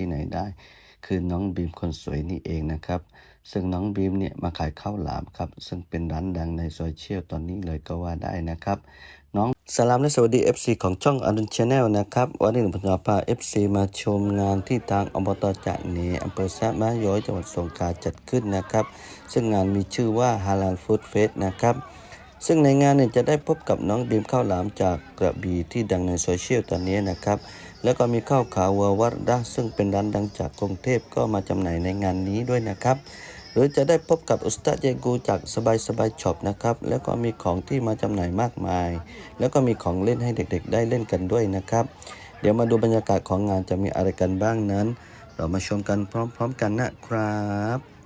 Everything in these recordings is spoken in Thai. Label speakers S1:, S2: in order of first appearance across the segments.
S1: ที่ไหนได้ คือน้องบีมคนสวยนี่เองนะครับ ซึ่งน้องบีมเนี่ยมาขายข้าวหลามครับ ซึ่งเป็นร้านดังในโซเชียลตอนนี้เลยก็ว่าได้นะครับ น้องสลามและสวัสดี FC ของช่องอรุณชาแนลนะครับ วันนี้ผมจะพา FC มาชมงานที่ทางอบตจะเนอำเภอแซะมะย้อยจังหวัดสงขลาจัดขึ้นนะครับ ซึ่งงานมีชื่อว่าฮาลาลฟู้ดเฟสนะครับซึ่งในงานเนี่ยจะได้พบกับน้องบีมข้าวหลามจากกระบี่ที่ดังในโซเชียลตอนนี้นะครับ แล้วก็มีข้าวขาววัววัดดะซึ่งเป็นร้านดังจากกรุงเทพก็มาจำหน่ายในงานนี้ด้วยนะครับ หรือจะได้พบกับอุสตาเจกูจากสบายสบายช็อปนะครับ แล้วก็มีของที่มาจำหน่ายมากมาย แล้วก็มีของเล่นให้เด็กๆ ได้เล่นกันด้วยนะครับ เดี๋ยวมาดูบรรยากาศของงานจะมีอะไรกันบ้างนั้น เรามาชมกันพร้อม ๆ กันนะครับ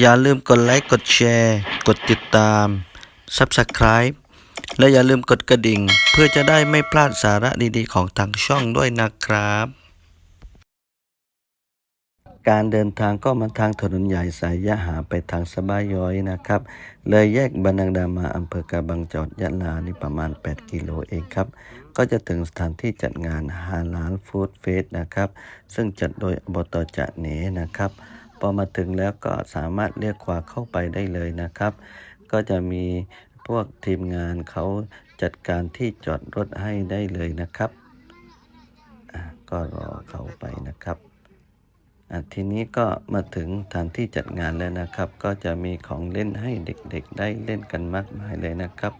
S1: อย่าลืมกดไลค์ กดแชร์ กดติดตาม Subscribe และอย่าลืมกดกระดิ่ง เพื่อจะได้ไม่พลาดสาระดีๆ ของทางช่องด้วยนะครับ การเดินทางก็มาทางถนนใหญ่สายยะหาไปทางสบายย้อยนะครับ เลยแยกบันดังดามาอำเภอกาบังจังหวัดยะลานี่ประมาณ 8 กิโลเองครับ ก็จะถึงสถานที่จัดงานฮาลาลฟู้ดเฟสนะครับ ซึ่งจัดโดยอบตจะเหนนะครับ พอมาถึงแล้วก็สามารถเรียกขวาเข้าไปได้เลยนะครับ ก็จะมีพวกทีมงานเขาจัดการที่จอดรถให้ได้เลยนะครับอะก็รอเขาไปนะครับอะทีนี้ก็มาถึงสถานที่จัดงานแล้วนะครับ ก็จะมีของเล่นให้เด็กๆ ได้เล่นกันมากมายเลยนะครับ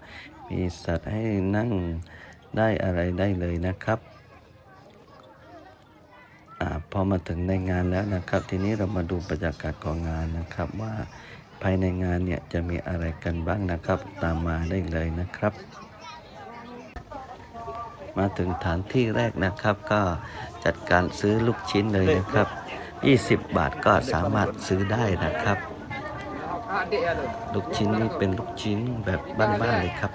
S1: มีสัตว์ให้นั่งได้อะไรได้เลยนะครับ พอมาถึงในงานแล้วนะครับ ทีนี้เรามาดูบรรยากาศของงานนะครับ ว่าภายในงานเนี่ยจะมีอะไรกันบ้างนะครับ ตามมาได้เลยนะครับ มาถึงฐานที่แรกนะครับ ก็จัดการซื้อลูกชิ้นเลยนะครับ 20 บาทก็สามารถซื้อได้นะครับ ลูกชิ้นนี่เป็นลูกชิ้นแบบบ้านๆเลยครับ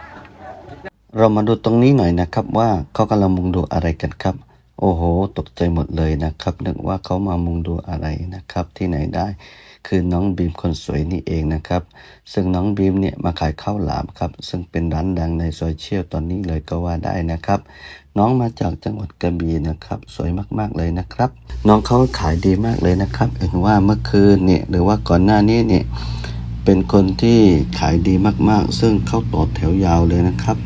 S1: เรามาดูตรงนี้หน่อยนะครับว่าเขากำลังมุงดูอะไรกันครับ โอ้โห ตกใจหมดเลยนะครับ นึกว่าเขามามุงดูอะไรนะครับ ที่ไหนได้ คือน้องบีมคนสวยนี่เองนะครับ ซึ่งน้องบีมเนี่ยมาขายข้าวหลามครับ ซึ่งเป็นร้านดังในโซเชียลตอนนี้เลยก็ว่าได้นะครับ น้องมาจากจังหวัดกระบี่นะครับ สวยมากๆเลยนะครับ น้องเขาขายดีมากเลยนะครับ เห็นว่าเมื่อคืนเนี่ยหรือว่าก่อนหน้านี้เนี่ยเป็นคนที่ขายดีมากๆ ซึ่งเข้าต่อแถวยาวเลยนะครับ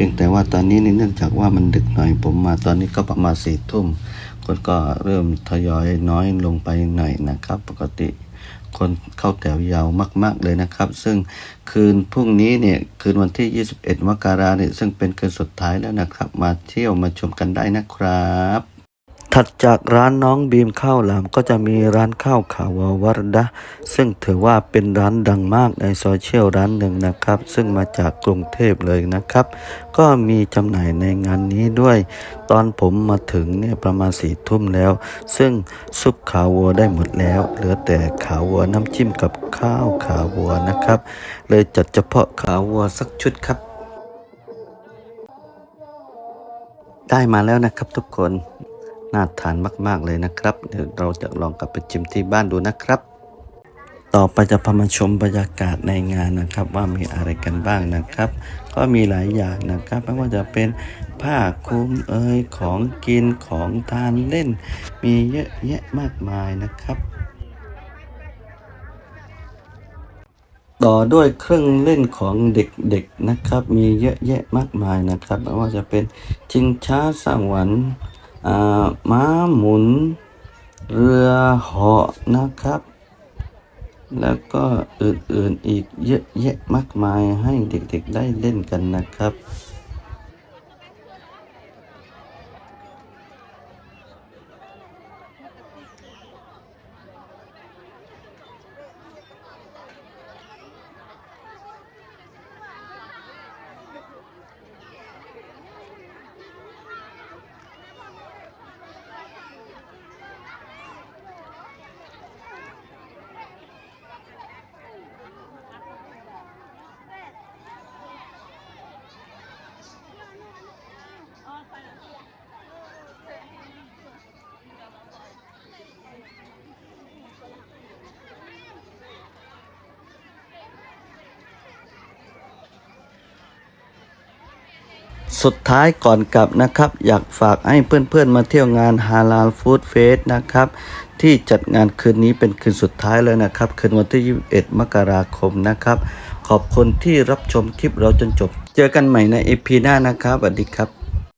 S1: พียงแต่ว่าตอนนี้เนื่องจากว่ามันดึกหน่อยผมมาตอนนี้ก็ประมาณสี่ทุ่มคนก็เริ่มทยอยน้อยลงไปหน่อยนะครับ ปกติคนเข้าแถวยาวมาก ๆ เลยนะครับ ซึ่งคืนพรุ่งนี้เนี่ยคืนวันที่ 21 มกราเนี่ยซึ่งเป็นคืนสุดท้ายแล้วนะครับ มาเที่ยวมาชมกันได้นะครับ ถัดจากร้านน้องบีมข้าวหลามก็จะมีร้านข้าวขาววรดะ ซึ่งถือว่าเป็นร้านดังมากในโซเชียลร้านหนึ่งนะครับ ซึ่งมาจากกรุงเทพเลยนะครับ ก็มีจำหน่ายในงานนี้ด้วย ตอนผมมาถึงเนี่ยประมาณสี่ทุ่มแล้ว ซึ่งซุปขาววัวได้หมดแล้ว เหลือแต่ขาววัวน้ำจิ้มกับข้าวขาววัวนะครับ เลยจัดเฉพาะขาววัวสักชุดครับ ได้มาแล้วนะครับทุกคน น่าทานมากๆเลยนะครับ เดี๋ยวเราจะลองกลับไปชิมที่บ้านดูนะครับ ต่อไปจะพามาชมบรรยากาศในงานนะครับ ว่ามีอะไรกันบ้างนะครับ ก็มีหลายอย่างนะครับไม่ว่าจะเป็นผ้าคลุมเอ่ยของกินของทานเล่น มีเยอะแยะมากมายนะครับต่อด้วยเครื่องเล่นของเด็กๆนะครับ มีเยอะแยะมากมายนะครับไม่ว่าจะเป็นชิงช้าสรรค์อ่า ม้าหมุน เรือเหาะนะครับ แล้วก็อื่นๆอีกเยอะแยะมากมายให้เด็กๆได้เล่นกันนะครับ สุดท้ายก่อนกลับนะครับ อยากฝากให้เพื่อนๆมาเที่ยวงานฮาลาลฟู้ดเฟสนะครับ ที่จัดงานคืนนี้เป็นคืนสุดท้ายแล้วนะครับ คืนวันที่ 21 มกราคมนะครับ ขอบคุณที่รับชมคลิปเราจนจบ เจอกันใหม่ในเอพีหน้านะครับสวัสดีครับ